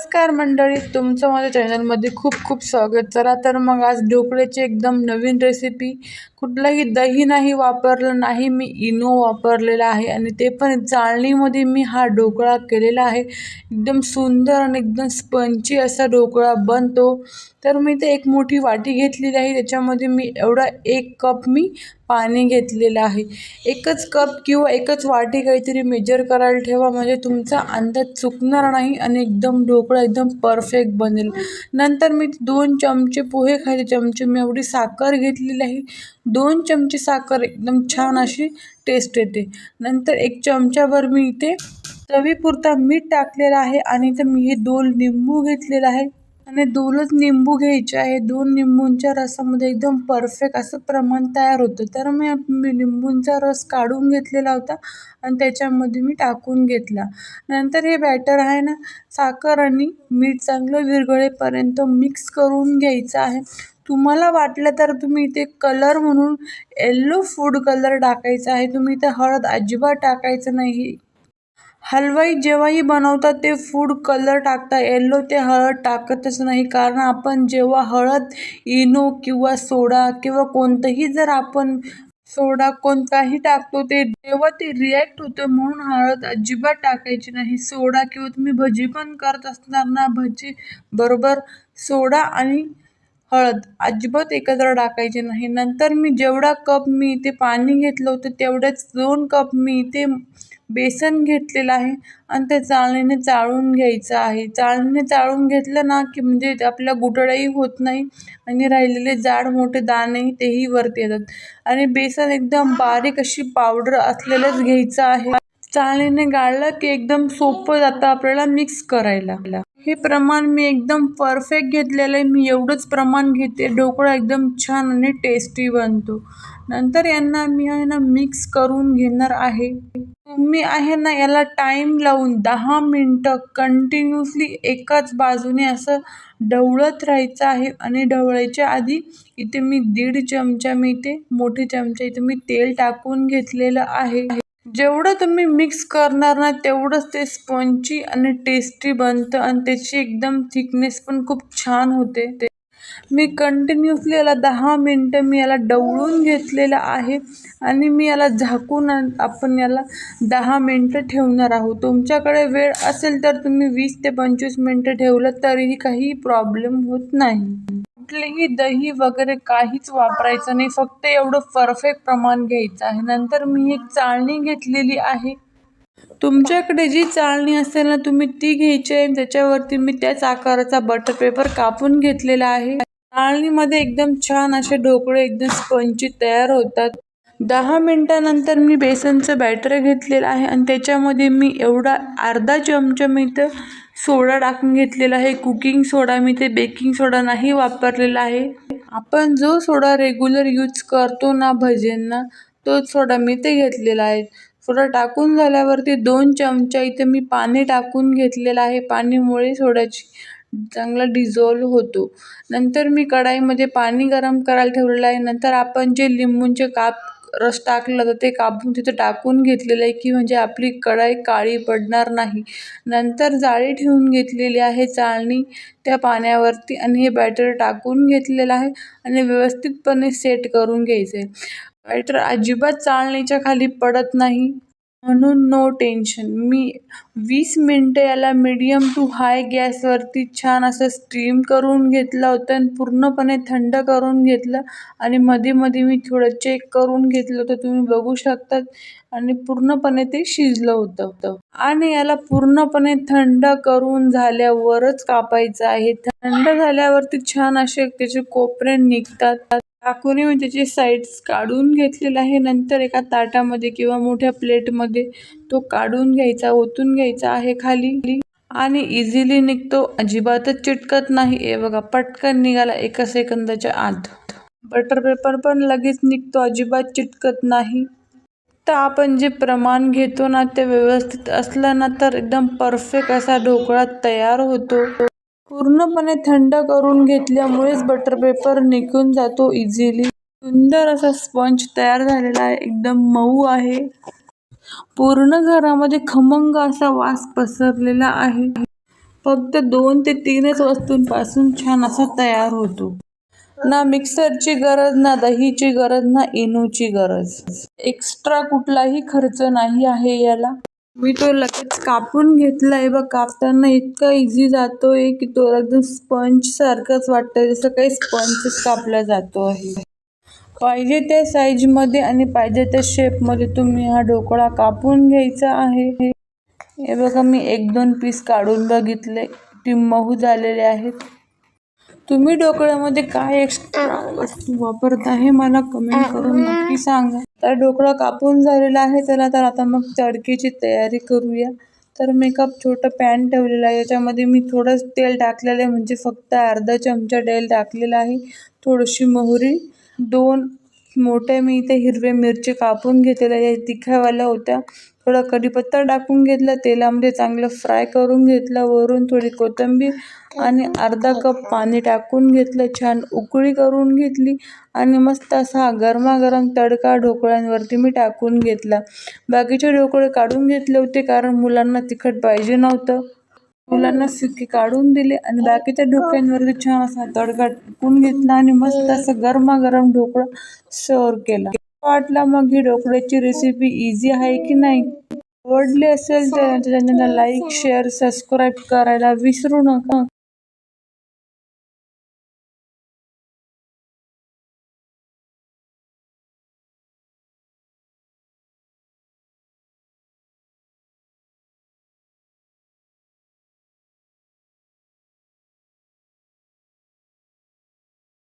नमस्कार मंडळी तुमचं माझ्या चॅनलमध्ये खूप खूप स्वागत. चला तर मग आज ढोकळ्याची एकदम नवीन रेसिपी कुठलंही दही नाही वापरलं नाही मी इनो वापरलेला आहे आणि ते पण चाळणीमध्ये मी हा ढोकळा केलेला आहे. एकदम सुंदर आणि एकदम स्पंची असा ढोकळा बनतो. तर मी ते एक मोठी वाटी घेतलेली आहे. त्याच्यामध्ये मी एवढा एक कप मी पाणी घेतलेलं आहे. एकच कप किंवा एकच वाटी काहीतरी मेजर करायला ठेवा. म्हणजे तुमचा अंदाज चुकणार नाही आणि एकदम ढोकळा एकदम परफेक्ट बनेल. नंतर मी दोन चमचे पोहे खायचे चमचे मी एवढी साखर घेतलेली आहे. दोन चमचे साखर एकदम छान अशी टेस्ट येते. नंतर एक चमच्याभर मी इथे चवीपुरता मीठ टाकलेलं आहे आणि इथं मी हे दोन लिंबू घेतलेलं आहे. आणि दोनच निंबू घ्यायचे आहे दोन निंबूंच्या रसामध्ये एकदम परफेक्ट असं प्रमाण तयार होतं. तर मी मी रस काढून घेतलेला होता आणि त्याच्यामध्ये मी टाकून घेतला. नंतर हे बॅटर आहे ना साखर आणि मीठ चांगलं विरघळेपर्यंत मिक्स करून घ्यायचं आहे. तुम्हाला वाटलं तर तुम्ही इथे कलर म्हणून येल्लो फूड कलर टाकायचा आहे. तुम्ही इथे हळद अजिबात टाकायचं नाही. हलवाई जेव्हाही बनवतात ते फूड कलर टाकता. येल्लो ते हळद टाकतच नाही. कारण आपण जेव्हा हळद इनो किंवा सोडा किंवा कोणतंही जर आपण सोडा कोणताही टाकतो ते तेव्हा ते रिॲक्ट होतं म्हणून हळद अजिबात टाकायची नाही. सोडा किंवा तुम्ही भजी पण करत असणार ना भजी बरोबर सोडा आणि हळद. अजिबात एकत्र टाकायचे नाही. नंतर मी जेवढा कप मी इथे पाणी घेतलं होतं तेवढ्याच दोन कप मी इथे बेसन घेतलेलं आहे आणि ते चाळणीने चाळून घ्यायचं आहे. चाळणीने चाळून घेतलं ना की म्हणजे आपल्या गुठळाही होत नाही आणि राहिलेले जाड मोठे दाणेही तेही वरती येतात. आणि बेसन एकदम बारीक अशी पावडर असलेलंच घ्यायचं आहे. चाळणीने गाळलं की एकदम सोपं जातं आपल्याला मिक्स करायला. हे प्रमाण मी एकदम परफेक्ट घेतलेलं आहे. मी एवढंच प्रमाण घेते. ढोकळा एकदम छान आणि टेस्टी बनतो. नंतर यांना मी आहे ना मिक्स करून घेणार आहे. तुम्ही आहे ना याला टाईम लावून दहा मिनटं कंटिन्युअसली एकाच बाजूने असं ढवळत राहायचं आहे. आणि ढवळायच्या आधी इथे मी दीड चमचा मी इथे मोठे चमचा इथे मी तेल टाकून घेतलेलं आहे. जेवढं तुम्ही मिक्स करणार ना तेवढंच ते स्पंची आणि टेस्टी बनतं आणि त्याची एकदम थिकनेस पण खूप छान होते. ते मी कंटिन्युअसली याला दहा मिनटं मी याला डवळून घेतलेलं आहे आणि मी याला झाकून आपण याला दहा मिनटं ठेवणार आहोत. तुमच्याकडे वेळ असेल तर तुम्ही वीस ते पंचवीस मिनटं ठेवलं तरीही काही प्रॉब्लेम होत नाही. कुठलेही दही वगैरे काहीच वापरायचं नाही. फक्त एवढं परफेक्ट प्रमाण घ्यायचं आहे. नंतर मी एक चाळणी घेतलेली आहे. तुमच्याकडे जी चाळणी असेल ना तुम्ही ती घ्यायची आहे. त्याच्यावरती मी त्याच आकाराचा बटर पेपर कापून घेतलेला आहे. चाळणीमध्ये एकदम छान असे ढोकळे एकदम स्पंची तयार होतात. दहा मिनटानंतर मी बेसनचं बॅटर घेतलेलं आहे आणि त्याच्यामध्ये मी एवढा अर्धा चमचा मी तर सोडा टाकून घेतलेला आहे. कुकिंग सोडा मी ते बेकिंग सोडा नाही वापरलेला आहे. आपण जो सोडा रेग्युलर यूज करतो ना भजींना तोच सोडा मी ते घेतलेला आहे. सोडा टाकून झाल्यावरती दोन चमचा इथे मी पाणी टाकून घेतलेलं आहे. पाणीमुळे सोड्याची चांगला डिझॉल्व होतो. नंतर मी कढाईमध्ये पाणी गरम करायला ठेवलेलं आहे. नंतर आपण जे लिंबूंचे काप रस टाकलं तर ते कापून तिथं टाकून घेतलेलं आहे की म्हणजे आपली कढाई काळी पडणार नाही. नंतर जाळी ठेवून घेतलेली आहे चाळणी त्या पाण्यावरती आणि हे बॅटर टाकून घेतलेलं आहे आणि व्यवस्थितपणे सेट करून घ्यायचं आहे बॅटर अजिबात चाळणीच्या खाली पडत नाही. म्हणून नो टेन्शन मी वीस मिनटं याला मीडियम टू हाय गॅसवरती छान असं स्टीम करून घेतलं होतं आणि पूर्णपणे थंड करून घेतलं. आणि मध्ये मध्ये मी थोडं चेक करून घेतलं होतं. तुम्ही बघू शकतात. आणि पूर्णपणे ते शिजलं होतं. आणि याला पूर्णपणे थंड करून झाल्यावरच कापायचं आहे. थंड झाल्यावरती छान असे त्याचे कोपरे निघतात. टाकून म्हणजे त्याचे साईड्स काढून घेतलेला आहे नंतर एका ताटामध्ये किंवा मोठ्या प्लेटमध्ये तो काढून घ्यायचा ओतून घ्यायचा आहे खाली. आणि इझिली निघतो. अजिबातच चिटकत नाही. हे बघा पटकन निघाला एका सेकंदाच्या आत. बटर पेपर पण लगेच निघतो. अजिबात चिटकत नाही. तर आपण जे प्रमाण घेतो ना ते व्यवस्थित असलं ना तर एकदम परफेक्ट असा ढोकळा तयार होतो. पूर्णपणे थंड करून घेतल्यामुळेच बटर पेपर निघून जातो इझिली सुंदर असा स्पंज तयार झालेला आहे. एकदम मऊ आहे. पूर्ण घरामध्ये खमंग असा वास पसरलेला आहे. फक्त दोन ते तीनच वस्तूंपासून छान असा तयार होतो. ना मिक्सरची गरज ना दहीची गरज ना इनूची गरज. एक्स्ट्रा कुठलाही खर्च नाही आहे याला. मी तो लगेच कापून घेतलाय बघ. कापताना इतका इझी जातोय की तो एकदम स्पंज सारखंच वाटतंय जसं काही स्पंजच कापला जातो आहे. पाहिजे त्या साईजमध्ये आणि पाहिजे त्या शेपमध्ये तुम्ही हा ढोकळा कापून घ्यायचा आहे. हे बघा मी एक दोन पीस काढून बघितले. ती मऊ झालेले आहेत. तुम्ही ढोकळ्यामध्ये काय एक्स्ट्रा वस्तू वापरता हे मला कमेंट करून नक्की सांगा. तर ढोकळा कापून झालेला आहे चला तर आता मग तडकीची तयारी करूया. तर मेकअप छोटं पॅन ठेवलेलं आहे याच्यामध्ये मी थोडंच तेल टाकलेलं आहे म्हणजे फक्त अर्धा चमचा तेल टाकलेला आहे. थोडीशी मोहरी दोन मोठे मी इथे हिरव्या मिरची कापून घेतलेल्या आहे तिखावाल्या होत्या. थोडा कढीपत्ता टाकून घेतला तेलामध्ये चांगलं फ्राय करून घेतलं वरून थोडी कोथिंबीर आणि अर्धा कप पाणी टाकून घेतलं छान उकळी करून घेतली आणि मस्त असा गरमागरम तडका ढोकळ्यांवरती मी टाकून घेतला. बाकीचे ढोकळे काढून घेतले होते कारण मुलांना तिखट पाहिजे नव्हतं. मुलांना सुकी काढून दिले आणि बाकीच्या ढोकळ्यांवरती छान असा तडका टाकून घेतला आणि मस्त असं गरमागरम ढोकळा सर्व केला. वाटला मग ही ढोकळ्याची रेसिपी इझी आहे की नाही? आवडली असेल तर चॅनलला लाईक शेअर सबस्क्राईब करायला विसरू नका.